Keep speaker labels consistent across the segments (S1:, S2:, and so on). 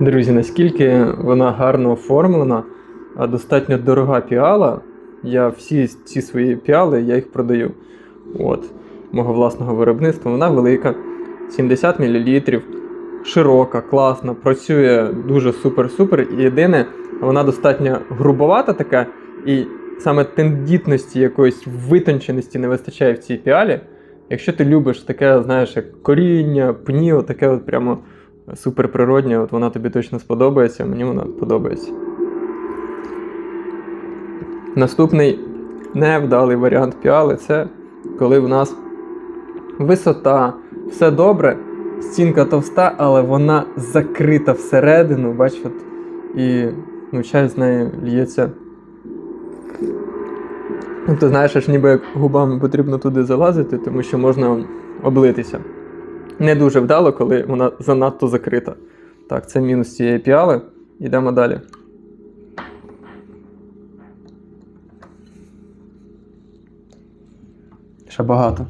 S1: Друзі, наскільки вона гарно оформлена, а достатньо дорога піала. Я всі ці свої піали я їх продаю. От, мого власного виробництва. Вона велика, 70 мл, широка, класна, працює дуже супер-супер. Єдине, вона достатньо грубовата така, і саме тендітності якоїсь витонченості не вистачає в цій піалі. Якщо ти любиш таке, знаєш, як коріння, пні, таке от прямо суперприроднє, от вона тобі точно сподобається, мені вона подобається. Наступний невдалий варіант піали це коли в нас висота, все добре, стінка товста, але вона закрита всередину, бач, от, і ну, чай з нею лється. Ти знаєш, аж ніби як губами потрібно туди залазити, тому що можна облитися. Не дуже вдало, коли вона занадто закрита. Так, це мінус цієї піали. Йдемо далі. Ще багато.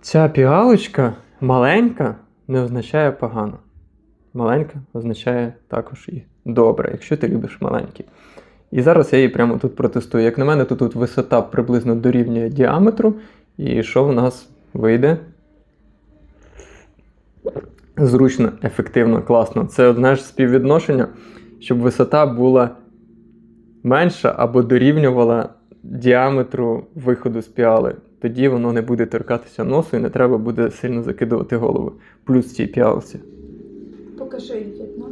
S1: Ця піалочка маленька не означає погано. Маленька означає також і добре, якщо ти любиш маленькі. І зараз я її прямо тут протестую. Як на мене, то тут висота приблизно дорівнює діаметру. І що в нас вийде? Зручно, ефективно, класно. Це знаєш, співвідношення, щоб висота була менша або дорівнювала діаметру виходу з піали. Тоді воно не буде торкатися носу і не треба буде сильно закидувати голову. Плюс цій піалці.
S2: Покажи її дно.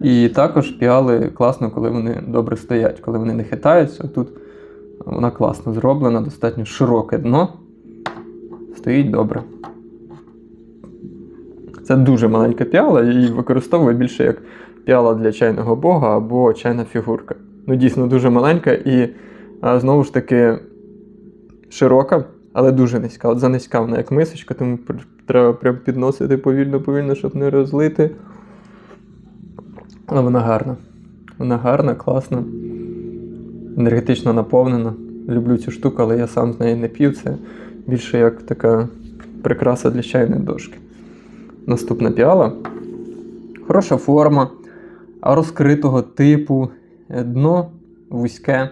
S1: І також піали класно, коли вони добре стоять, коли вони не хитаються. Тут вона класно зроблена, достатньо широке дно. Стоїть добре. Це дуже маленька піала, її використовую більше як піала для чайного бога або чайна фігурка. Ну, дійсно дуже маленька і знову ж таки широка, але дуже низька. От занизька вона як мисочка, тому треба прям підносити повільно-повільно, щоб не розлити. Але вона гарна. Вона гарна, класна, енергетично наповнена. Люблю цю штуку, але я сам з неї не п'ю. Це більше як така прикраса для чайної дошки. Наступна піала. Хороша форма, розкритого типу, дно вузьке,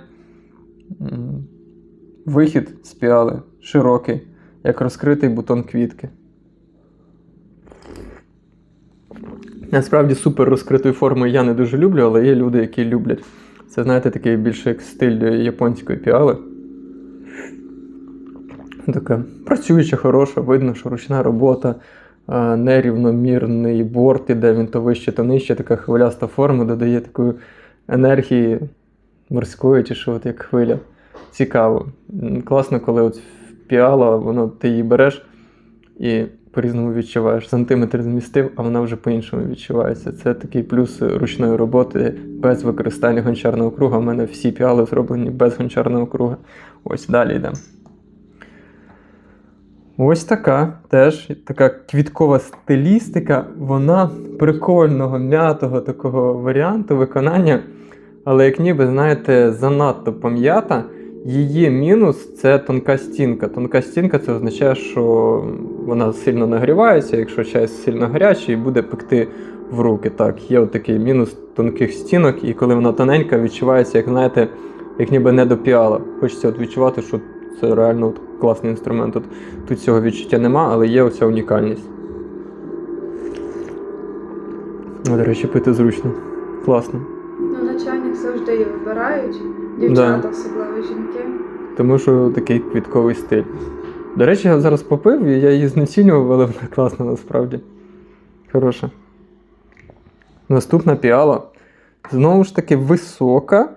S1: вихід з піали широкий, як розкритий бутон квітки. Насправді супер розкритої форми я не дуже люблю, але є люди, які люблять. Це, знаєте, такий більше як стиль японської піали. Така працююча, хороша, видно, що ручна робота, нерівномірний борт іде, він то вище, то нижче, така хвиляста форма додає такої енергії морської, чи що, от як хвиля. Цікаво. Класно, коли от піала, воно ти її береш і по-різному відчуваєш. Сантиметр змістив, а вона вже по-іншому відчувається. Це такий плюс ручної роботи без використання гончарного круга. У мене всі піали зроблені без гончарного круга. Ось далі йдемо. Ось така теж така квіткова стилістика. Вона прикольного, м'ятого такого варіанту виконання. Але як ніби, знаєте, занадто пом'ята. Її мінус це тонка стінка. Тонка стінка це означає, що вона сильно нагрівається, якщо чай сильно гарячий, і буде пекти в руки. Так, є от такий мінус тонких стінок, і коли вона тоненька, відчувається, як знаєте, як ніби не до піала. Хочеться от відчувати, що це реально от класний інструмент. Тут, тут цього відчуття нема, але є оця унікальність. До речі, пити зручно. Класно.
S2: Ну, на чайник завжди її вибирають. Дівчата, особливо жінки.
S1: Тому що такий квітковий стиль. До речі, я зараз попив, і я її знецінював, але вона класна насправді. Хороша. Наступна піала. Знову ж таки, висока.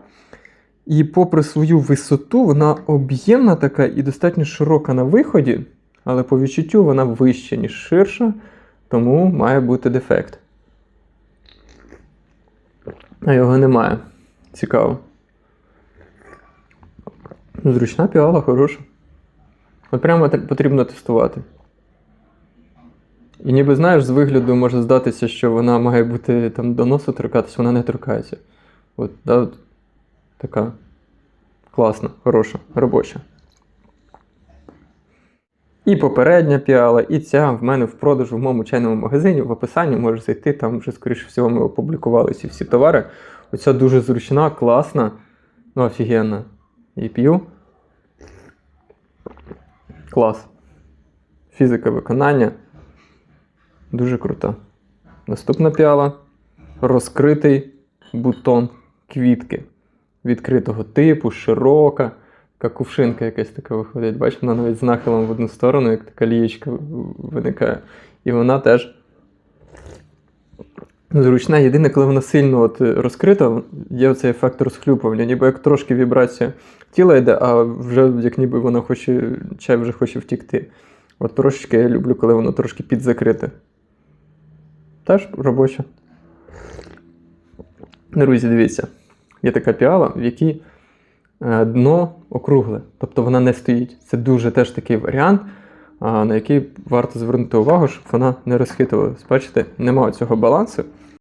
S1: І попри свою висоту, вона об'ємна така і достатньо широка на виході, але по відчуттю вона вища, ніж ширша, тому має бути дефект. А його немає. Цікаво. Зручна піала, хороша. От прямо потрібно тестувати. І ніби знаєш, з вигляду може здатися, що вона має бути там до носу торкатися, вона не торкається. От, да, така класна, хороша, робоча. І попередня піала, і ця в мене в продажу в моєму чайному магазині. В описанні можеш зайти, там вже, скоріше всього, ми опублікували ці всі товари. Оця дуже зручна, класна, ну офігенна. І п'ю. Клас. Фізика виконання. Дуже крута. Наступна піала. Розкритий бутон квітки. Відкритого типу, широка. Така кувшинка якась така виходить. Бачиш, вона навіть з нахилом в одну сторону, як така лієчка виникає. І вона теж зручна. Єдине, коли вона сильно от розкрита, є оцей ефект розхлюпування, ніби як трошки вібрація тіла йде, а вже як ніби вона хоче, чай вже хоче втікти. От трошечки я люблю, коли воно трошки підзакрите. Теж робоча. Друзі, дивіться, є така піала, в якій е, дно округле, тобто вона не стоїть. Це дуже теж такий варіант, на який варто звернути увагу, щоб вона не розхитувалась. Бачите, немає цього балансу.